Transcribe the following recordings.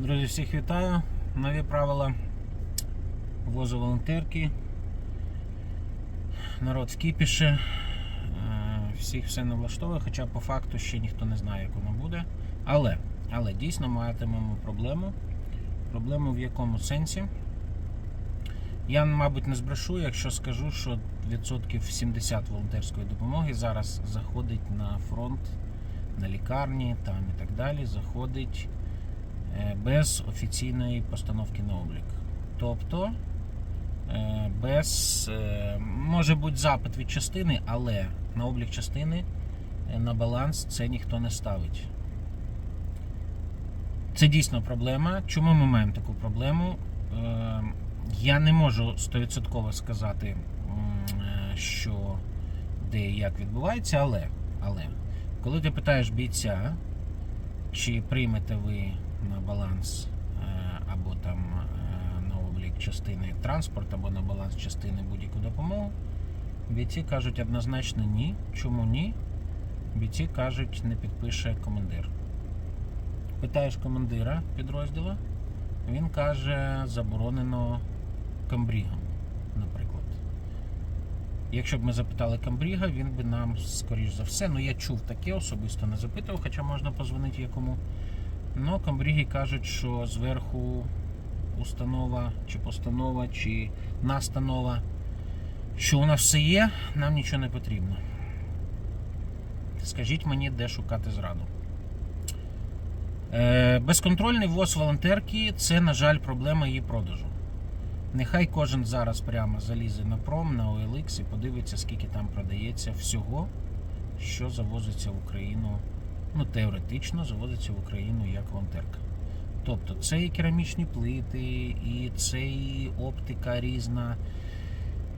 Друзі, всіх вітаю. Нові правила возу волонтерки. Народ в кіпіші. Е, Всіх все не влаштовує, хоча по факту ще ніхто не знає, як воно буде. Але, але дійсно матимемо проблему. Проблему в якому сенсі? Я, мабуть, не збрешу, якщо скажу, що відсотків 70 волонтерської допомоги зараз заходить на фронт, на лікарні там і так далі. Заходить без офіційної постановки на облік. Тобто е, без е, може бути запит від частини, але на облік частини е, на баланс це ніхто не ставить. Це дійсно проблема. Чому ми маємо таку проблему? Е, Я не можу 100% сказати, е, що де і як відбувається, але, але коли ти питаєш бійця, чи приймете ви на баланс е, або там е, на облік частини транспорт, або на баланс частини будь-яку допомогу, бійці кажуть однозначно ні. Чому ні? Бійці кажуть, не підпише командир. Питаєш командира підрозділу, він каже, заборонено камбрігом, наприклад. Якщо б ми запитали камбріга, він би нам, скоріш за все, ну я чув таке, особисто не запитував, хоча можна позвонити якому. Ну, камбріги кажуть, що зверху установа, чи постанова, чи настанова, що у нас все є, нам нічого не потрібно. Скажіть мені, де шукати зраду. Е, Безконтрольний ввоз волонтерки це, на жаль, проблема її продажу. Нехай кожен зараз прямо залізе на пром, на OLX і подивиться, скільки там продається всього, що завозиться в Україну. Ну, теоретично завозиться в Україну як волонтерка. Тобто це і керамічні плити, і це і оптика різна.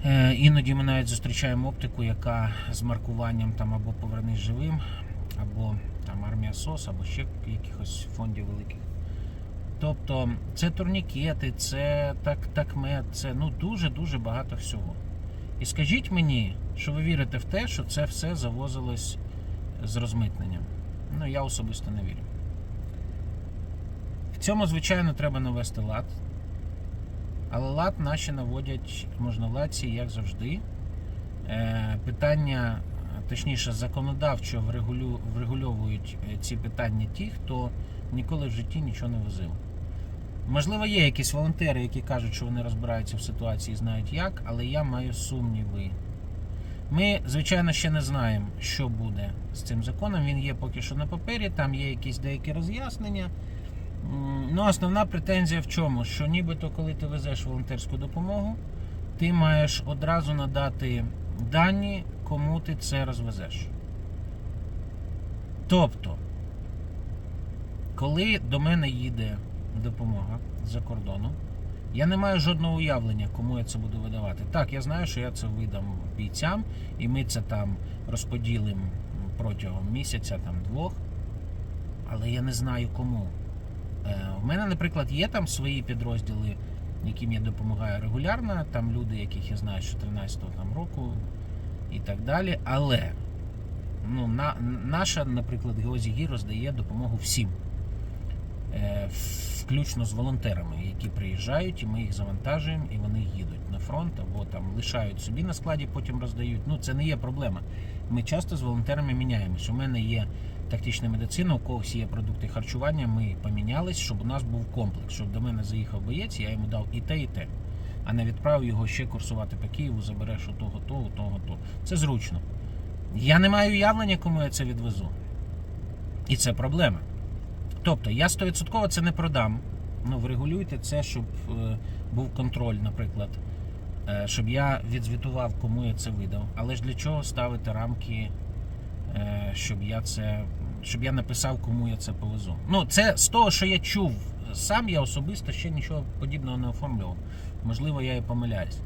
Е, Іноді ми навіть зустрічаємо оптику, яка з маркуванням там або повернись живим, або там армія СОС, або ще якихось фондів великих. Тобто це турнікети, це так, такмет, це ну дуже-дуже багато всього. І скажіть мені, що ви вірите в те, що це все завозилось з розмитненням. Ну, я особисто не вірю. В цьому, звичайно, треба навести лад. Але лад наші наводять можновладці, як завжди. Е, питання, точніше, законодавчо врегульовують е, ці питання ті, хто ніколи в житті нічого не возив. Можливо, є якісь волонтери, які кажуть, що вони розбираються в ситуації і знають як, але я маю сумніви. Ми, звичайно, ще не знаємо, що буде з цим законом. Він є поки що на папері, там є якісь деякі роз'яснення. Ну, основна претензія в чому? Що нібито, коли ти везеш волонтерську допомогу, ти маєш одразу надати дані, кому ти це розвезеш. Тобто, коли до мене їде допомога з-за кордону, я не маю жодного уявлення, кому я це буду видавати. Так, я знаю, що я це видам бійцям, і ми це там розподілимо протягом місяця, там двох, але я не знаю кому. Е, У мене, наприклад, є там свої підрозділи, яким я допомагаю регулярно, там люди, яких я знаю з 14-го там року і так далі. Але ну, на, наша, наприклад, Геозі роздає допомогу всім. Е, Включно з волонтерами, які приїжджають, і ми їх завантажуємо, і вони їдуть на фронт або там лишають собі на складі, потім роздають. Ну це не є проблема. Ми часто з волонтерами міняємось. У мене є тактична медицина, у когось є продукти харчування. Ми помінялись, щоб у нас був комплекс. Щоб до мене заїхав боєць, я йому дав і те, і те, а не відправив його ще курсувати по Києву, забереш у того, того, того, того. Це зручно. Я не маю уявлення, кому я це відвезу. І це проблема. Тобто я 100% це не продам. Ну, врегулюйте це, щоб е, був контроль, наприклад, е, щоб я відзвітував, кому я це видав. Але ж для чого ставити рамки, е, щоб я це. Щоб я написав, кому я це повезу. Ну, це з того, що я чув сам, я особисто ще нічого подібного не оформлював. Можливо, я і помиляюсь.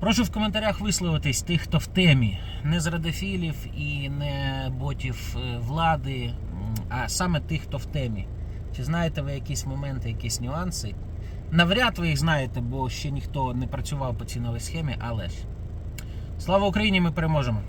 Прошу в коментарях висловитись тих, хто в темі, не з радофілів і не ботів е, влади, а саме тих, хто в темі. Чи знаєте ви якісь моменти, якісь нюанси? Навряд ви їх знаєте, бо ще ніхто не працював по цій новій схемі, але ж. Слава Україні! Ми переможемо!